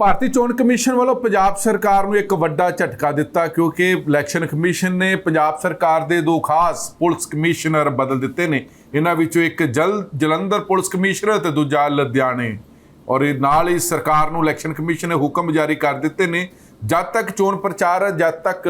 ਭਾਰਤੀ ਚੋਣ ਕਮਿਸ਼ਨ ਵੱਲੋਂ ਪੰਜਾਬ ਸਰਕਾਰ ਨੂੰ ਇੱਕ ਵੱਡਾ ਝਟਕਾ ਦਿੱਤਾ ਕਿਉਂਕਿ ਇਲੈਕਸ਼ਨ ਕਮਿਸ਼ਨ ਨੇ ਪੰਜਾਬ ਸਰਕਾਰ ਦੇ ਦੋ ਖਾਸ ਪੁਲਿਸ ਕਮਿਸ਼ਨਰ ਬਦਲ ਦਿੱਤੇ ਨੇ। ਇਹਨਾਂ ਵਿੱਚੋਂ ਇੱਕ ਜਲ, ਜਲੰਧਰ ਪੁਲਿਸ ਕਮਿਸ਼ਨਰ ਤੇ ਦੂਜਾ ਲੁਧਿਆਣੇ। ਔਰ ਇਹ ਨਾਲ ਹੀ ਸਰਕਾਰ ਨੂੰ ਇਲੈਕਸ਼ਨ ਕਮਿਸ਼ਨ ਨੇ ਹੁਕਮ ਜਾਰੀ ਕਰ ਦਿੱਤੇ ਨੇ। ਜਦ ਤੱਕ ਚੋਣ ਪ੍ਰਚਾਰ, ਜਦ ਤੱਕ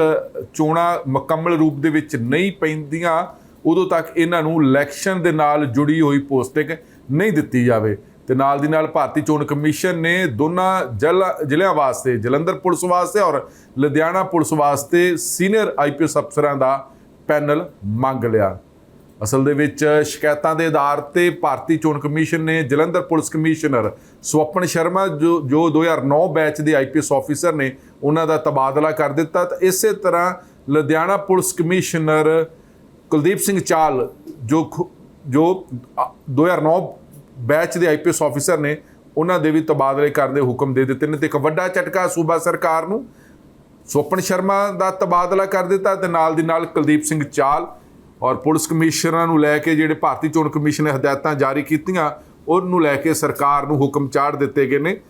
ਚੋਣਾਂ ਮੁਕੰਮਲ ਰੂਪ ਦੇ ਵਿੱਚ ਨਹੀਂ ਪੈਂਦੀਆਂ, ਉਦੋਂ ਤੱਕ ਇਹਨਾਂ ਨੂੰ ਇਲੈਕਸ਼ਨ ਦੇ ਨਾਲ ਜੁੜੀ ਹੋਈ ਪੋਸਟਿੰਗ ਨਹੀਂ ਦਿੱਤੀ ਜਾਵੇ। ਤੇ ਨਾਲ ਦੀ ਨਾਲ ਭਾਰਤੀ ਚੋਣ ਕਮਿਸ਼ਨ ਨੇ ਦੋਨਾਂ ਜ਼ਿਲ੍ਹਾ- ਜ਼ਿਲ੍ਹਿਆਂ ਵਾਸਤੇ ਜਲੰਧਰ ਪੁਲਿਸ ਵਾਸਤੇ ਔਰ ਲੁਧਿਆਣਾ ਪੁਲਿਸ ਵਾਸਤੇ ਸੀਨੀਅਰ ਆਈਪੀਐਸ ਅਫਸਰਾਂ ਦਾ ਪੈਨਲ ਮੰਗ ਲਿਆ। ਅਸਲ ਦੇ ਵਿੱਚ ਸ਼ਿਕਾਇਤਾਂ ਦੇ ਆਧਾਰ ਤੇ ਭਾਰਤੀ ਚੋਣ ਕਮਿਸ਼ਨ ਨੇ ਜਲੰਧਰ ਪੁਲਿਸ ਕਮਿਸ਼ਨਰ ਸਵਪਨ ਸ਼ਰਮਾ ਜੋ ਜੋ 2009 ਬੈਚ ਦੇ ਆਈਪੀਐਸ ਆਫੀਸਰ ਨੇ ਉਹਨਾਂ ਦਾ ਤਬਾਦਲਾ ਕਰ ਦਿੱਤਾ। ਤਾਂ ਇਸੇ ਤਰ੍ਹਾਂ ਲੁਧਿਆਣਾ ਪੁਲਿਸ ਕਮਿਸ਼ਨਰ ਕੁਲਦੀਪ ਸਿੰਘ ਚਾਲ ਜੋ ਖੁ- ਜੋ ਅ, 2009 ਬੈਚ ਦੇ ਆਈਪੀਐਸ ਆਫੀਸਰ ਨੇ ਉਹਨਾਂ ਦੇ ਵੀ ਤਬਾਦਲੇ ਕਰਨ ਦੇ ਹੁਕਮ ਦੇ ਦਿੱਤੇ ਨੇ ਤੇ ਇੱਕ ਵੱਡਾ ਝਟਕਾ ਸੂਬਾ ਸਰਕਾਰ ਨੂੰ ਸੋਪਨ ਸ਼ਰਮਾ ਦਾ ਤਬਾਦਲਾ ਕਰ ਦਿੱਤਾ ਤੇ ਨਾਲ ਦੀ ਨਾਲ ਕੁਲਦੀਪ ਸਿੰਘ ਚਾਲ ਔਰ ਪੁਲਿਸ ਕਮਿਸ਼ਨਰਾਂ ਨੂੰ ਲੈ ਕੇ ਜਿਹੜੇ ਭਾਰਤੀ ਚੋਣ ਕਮਿਸ਼ਨ ਨੇ ਹਦਾਇਤਾਂ ਜਾਰੀ ਕੀਤੀਆਂ, ਉਹਨੂੰ ਲੈ ਕੇ ਸਰਕਾਰ ਨੂੰ ਹੁਕਮ ਚਾੜ ਦਿੱਤੇ ਗਏ ਨੇ।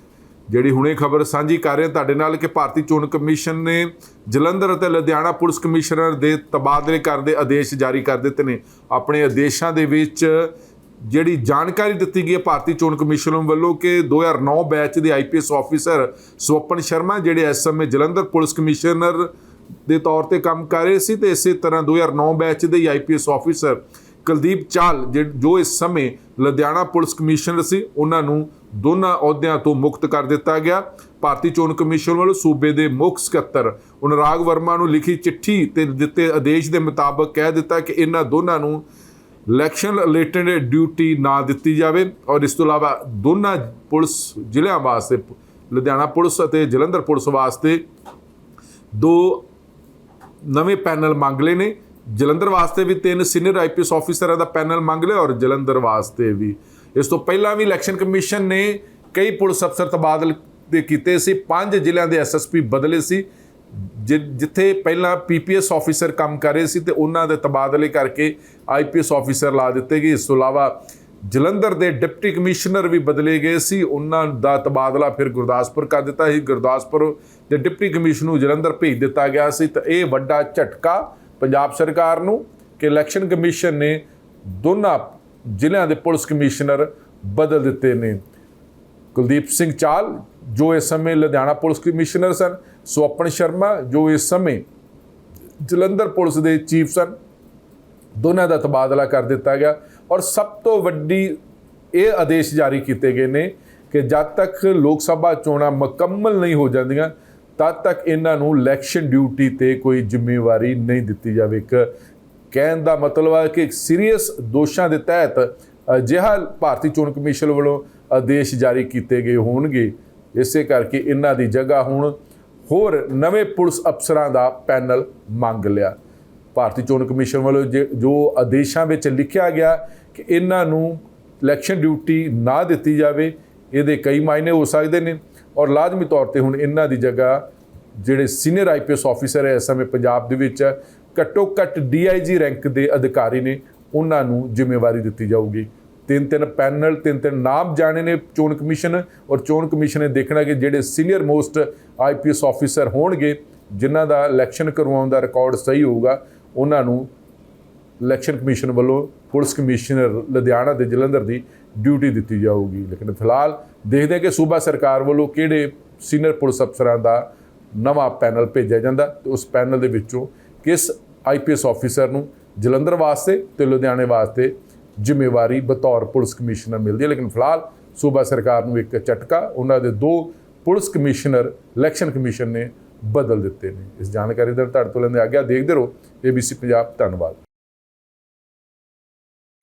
ਜਿਹੜੀ ਹੁਣੇ ਖਬਰ ਸਾਂਝੀ ਕਰ ਰਹੇ ਤੁਹਾਡੇ ਨਾਲ ਕਿ ਭਾਰਤੀ ਚੋਣ ਕਮਿਸ਼ਨ ਨੇ ਜਲੰਧਰ ਅਤੇ ਲੁਧਿਆਣਾ ਪੁਲਿਸ ਕਮਿਸ਼ਨਰ ਦੇ ਤਬਾਦਲੇ ਕਰਨ ਦੇ ਆਦੇਸ਼ ਜਾਰੀ ਕਰ ਦਿੱਤੇ ਨੇ। ਆਪਣੇ ਆਦੇਸ਼ਾਂ ਦੇ ਵਿੱਚ ਜਿਹੜੀ ਜਾਣਕਾਰੀ ਦਿੱਤੀ ਗਈ ਹੈ ਭਾਰਤੀ ਚੋਣ ਕਮਿਸ਼ਨ ਵੱਲੋਂ ਕਿ 2009 ਬੈਚ ਦੇ ਆਈਪੀਐਸ ਆਫੀਸਰ ਸਵਪਨ ਸ਼ਰਮਾ, ਜਿਹੜੇ ਇਸ ਸਮੇਂ ਜਲੰਧਰ ਪੁਲਿਸ ਕਮਿਸ਼ਨਰ ਦੇ ਤੌਰ ਤੇ ਕੰਮ ਕਰ ਰਹੇ ਸੀ ਤੇ ਇਸੇ ਤਰ੍ਹਾਂ 2009 ਬੈਚ ਦੇ ਆਈਪੀਐਸ ਆਫੀਸਰ ਕੁਲਦੀਪ ਚਾਲ ਜਿਹ- ਜੋ ਇਸ ਸਮੇਂ ਲੁਧਿਆਣਾ ਪੁਲਿਸ ਕਮਿਸ਼ਨਰ ਸੀ, ਉਹਨਾਂ ਨੂੰ ਦੋਨਾਂ ਅਹੁਦਿਆਂ ਤੋਂ ਮੁਕਤ ਕਰ ਦਿੱਤਾ ਗਿਆ। ਭਾਰਤੀ ਚੋਣ ਕਮਿਸ਼ਨ ਵੱਲੋਂ ਸੂਬੇ ਦੇ ਮੁੱਖ ਸਕੱਤਰ ਅਨੁਰਾਗ ਵਰਮਾ ਨੂੰ ਲਿਖੀ ਚਿੱਠੀ ਤੇ ਦਿੱਤੇ ਆਦੇਸ਼ ਦੇ ਮੁਤਾਬਕ ਕਹਿ ਦਿੱਤਾ ਕਿ ਇਹਨਾਂ ਦੋਨਾਂ ਨੂੰ ਇਲੈਕਸ਼ਨ ਰਿਲੇਟਡ ਡਿਊਟੀ ਨਾ ਦਿੱਤੀ ਜਾਵੇ ਔਰ ਇਸ ਤੋਂ ਇਲਾਵਾ ਦੋਨਾਂ ਪੁਲਿਸ ਜ਼ਿਲ੍ਹਿਆਂ ਵਾਸਤੇ, ਲੁਧਿਆਣਾ ਪੁਲਿਸ ਅਤੇ ਜਲੰਧਰ ਪੁਲਿਸ ਵਾਸਤੇ ਦੋ ਨਵੇਂ ਪੈਨਲ ਮੰਗ ਲਏ ਨੇ। ਜਲੰਧਰ ਵਾਸਤੇ ਵੀ ਤਿੰਨ ਸੀਨੀਅਰ ਆਈਪੀਐਸ ਆਫੀਸਰਾਂ ਦਾ ਪੈਨਲ ਮੰਗ ਲਿਆ ਔਰ ਜਲੰਧਰ ਵਾਸਤੇ ਵੀ। ਇਸ ਤੋਂ ਪਹਿਲਾਂ ਵੀ ਇਲੈਕਸ਼ਨ ਕਮਿਸ਼ਨ ਨੇ ਕਈ ਪੁਲਿਸ ਅਫਸਰ ਤਬਾਦਲ ਦੇ ਕੀਤੇ ਸੀ, ਪੰਜ ਜ਼ਿਲ੍ਹਿਆਂ ਦੇ ਐਸਐਸਪੀ ਬਦਲੇ ਸੀ। ਜਿੱਥੇ ਪਹਿਲਾਂ ਪੀਪੀਐਸ ਆਫੀਸਰ ਕੰਮ ਕਰ ਰਹੇ ਸੀ ਤੇ ਉਹਨਾਂ ਦੇ ਤਬਾਦਲੇ ਕਰਕੇ ਆਈਪੀਐਸ ਆਫੀਸਰ ਲਾ ਦਿੱਤੇ ਗਏ। ਇਸ ਤੋਂ ਇਲਾਵਾ ਜਲੰਧਰ ਦੇ ਡਿਪਟੀ ਕਮਿਸ਼ਨਰ ਵੀ ਬਦਲੇ ਗਏ ਸੀ। ਉਹਨਾਂ ਦਾ ਤਬਾਦਲਾ ਫਿਰ ਗੁਰਦਾਸਪੁਰ ਕਰ ਦਿੱਤਾ ਸੀ। ਗੁਰਦਾਸਪੁਰ ਦੇ ਡਿਪਟੀ ਕਮਿਸ਼ਨਰ ਨੂੰ ਜਲੰਧਰ ਭੇਜ ਦਿੱਤਾ ਗਿਆ ਸੀ। ਤਾਂ ਇਹ ਵੱਡਾ ਝਟਕਾ ਪੰਜਾਬ ਸਰਕਾਰ ਨੂੰ ਕਿ ਇਲੈਕਸ਼ਨ ਕਮਿਸ਼ਨ ਨੇ ਦੋਨਾਂ ਜ਼ਿਲ੍ਹਿਆਂ ਦੇ ਪੁਲਿਸ ਕਮਿਸ਼ਨਰ ਬਦਲ ਦਿੱਤੇ ਨੇ। ਕੁਲਦੀਪ ਸਿੰਘ ਚਾਲ ਜੋ ਇਸ ਸਮੇਂ ਲੁਧਿਆਣਾ ਪੁਲਿਸ ਕਮਿਸ਼ਨਰ ਸਨ, ਸਵਪਨ ਸ਼ਰਮਾ, ਜੋ ਇਸ ਸਮੇਂ ਜਲੰਧਰ ਪੁਲਿਸ ਦੇ ਚੀਫ ਸਨ, ਦੋਨਾਂ ਦਾ ਤਬਾਦਲਾ ਕਰ ਦਿੱਤਾ ਗਿਆ। ਔਰ ਸਭ ਤੋਂ ਵੱਡੀ ਇਹ ਆਦੇਸ਼ ਜਾਰੀ ਕੀਤੇ ਗਏ ਨੇ ਕਿ ਜਦ ਤੱਕ ਲੋਕ ਸਭਾ ਚੋਣਾਂ ਮੁਕੰਮਲ ਨਹੀਂ ਹੋ ਜਾਂਦੀਆਂ, ਤਦ ਤੱਕ ਇਹਨਾਂ ਨੂੰ ਇਲੈਕਸ਼ਨ ਡਿਊਟੀ ਤੇ ਕੋਈ ਜ਼ਿੰਮੇਵਾਰੀ ਨਹੀਂ ਦਿੱਤੀ ਜਾਵੇ। ਇੱਕ ਕਹਿਣ ਦਾ ਮਤਲਬ ਹੈ ਕਿ ਸੀਰੀਅਸ ਦੋਸ਼ਾਂ ਦੇ ਤਹਿਤ ਅਜਿਹਾ ਭਾਰਤੀ ਚੋਣ ਕਮਿਸ਼ਨ ਵੱਲੋਂ ਆਦੇਸ਼ ਜਾਰੀ ਕੀਤੇ ਗਏ ਹੋਣਗੇ। ਇਸੇ ਕਰਕੇ ਇਹਨਾਂ ਦੀ ਜਗ੍ਹਾ ਹੁਣ ਹੋਰ ਨਵੇਂ ਪੁਲਿਸ ਅਫਸਰਾਂ ਦਾ ਪੈਨਲ ਮੰਗ ਲਿਆ। ਭਾਰਤੀ ਚੋਣ ਕਮਿਸ਼ਨ ਵੱਲੋਂ ਜੇ- ਜੋ ਆਦੇਸ਼ਾਂ ਵਿੱਚ ਲਿਖਿਆ ਗਿਆ ਕਿ ਇਹਨਾਂ ਨੂੰ ਇਲੈਕਸ਼ਨ ਡਿਊਟੀ ਨਾ ਦਿੱਤੀ ਜਾਵੇ, ਇਹਦੇ ਕਈ ਮਾਇਨੇ ਹੋ ਸਕਦੇ ਨੇ ਔਰ ਲਾਜ਼ਮੀ ਤੌਰ ਤੇ ਹੁਣ ਇਹਨਾਂ ਦੀ ਜਗ੍ਹਾ ਜਿਹੜੇ ਸੀਨੀਅਰ ਆਈਪੀਐਸ ਆਫੀਸਰ ਹੈ, ਇਸ ਸਮੇਂ ਪੰਜਾਬ ਦੇ ਵਿੱਚ ਘੱਟੋ ਘੱਟ ਡੀਆਈਜੀ ਰੈਂਕ ਦੇ ਅਧਿਕਾਰੀ ਨੇ, ਉਹਨਾਂ ਨੂੰ ਜ਼ਿੰਮੇਵਾਰੀ ਦਿੱਤੀ ਜਾਊਗੀ। ਤਿੰਨ ਤਿੰਨ ਪੈਨਲ ਤਿੰਨ ਤਿੰਨ ਨਾਮ ਜਾਣੇ ਨੇ ਚੋਣ ਕਮਿਸ਼ਨ ਔਰ ਚੋਣ ਕਮਿਸ਼ਨ ਨੇ ਦੇਖਣਾ ਕਿ ਜਿਹੜੇ ਸੀਨੀਅਰ ਮੋਸਟ ਆਈਪੀਐਸ ਆਫੀਸਰ ਹੋਣਗੇ, ਜਿਨ੍ਹਾਂ ਦਾ ਇਲੈਕਸ਼ਨ ਕਰਵਾਉਣ ਦਾ ਰਿਕਾਰਡ ਸਹੀ ਹੋਊਗਾ, ਉਹਨਾਂ ਨੂੰ ਇਲੈਕਸ਼ਨ ਕਮਿਸ਼ਨ ਵੱਲੋਂ ਪੁਲਿਸ ਕਮਿਸ਼ਨਰ ਲੁਧਿਆਣਾ ਤੇ ਜਲੰਧਰ ਦੀ ਡਿਊਟੀ ਦਿੱਤੀ ਜਾਊਗੀ। ਲੇਕਿਨ ਫਿਲਹਾਲ ਦੇਖਦੇ ਹਾਂ ਕਿ ਸੂਬਾ ਸਰਕਾਰ ਵੱਲੋਂ ਕਿਹੜੇ ਸੀਨੀਅਰ ਪੁਲਿਸ ਅਫਸਰਾਂ ਦਾ ਨਵਾਂ ਪੈਨਲ ਭੇਜਿਆ ਜਾਂਦਾ, ਤੇ ਉਸ ਪੈਨਲ ਦੇ ਵਿੱਚੋਂ ਕਿਸ ਆਈਪੀਐਸ ਆਫੀਸਰ ਨੂੰ ਜਲੰਧਰ ਵਾਸਤੇ ਤੇ ਲੁਧਿਆਣੇ ਵਾਸਤੇ ਜ਼ਿੰਮੇਵਾਰੀ ਬਤੌਰ ਪੁਲਿਸ ਕਮਿਸ਼ਨਰ ਮਿਲਦੀ ਹੈ। ਲੇਕਿਨ ਫਿਲਹਾਲ ਸੂਬਾ ਸਰਕਾਰ ਨੂੰ ਇੱਕ ਝਟਕਾ, ਉਹਨਾਂ ਦੇ ਦੋ ਪੁਲਿਸ ਕਮਿਸ਼ਨਰ ਇਲੈਕਸ਼ਨ ਕਮਿਸ਼ਨ ਨੇ ਬਦਲ ਦਿੱਤੇ ਨੇ। ਇਸ ਜਾਣਕਾਰੀ ਦਾ ਤੁਹਾਡੇ ਤੋਂ ਲੈਂਦੇ ਆ ਗਿਆ ਦੇਖਦੇ ਰਹੋ। ABC ਪੰਜਾਬ ਧੰਨਵਾਦ।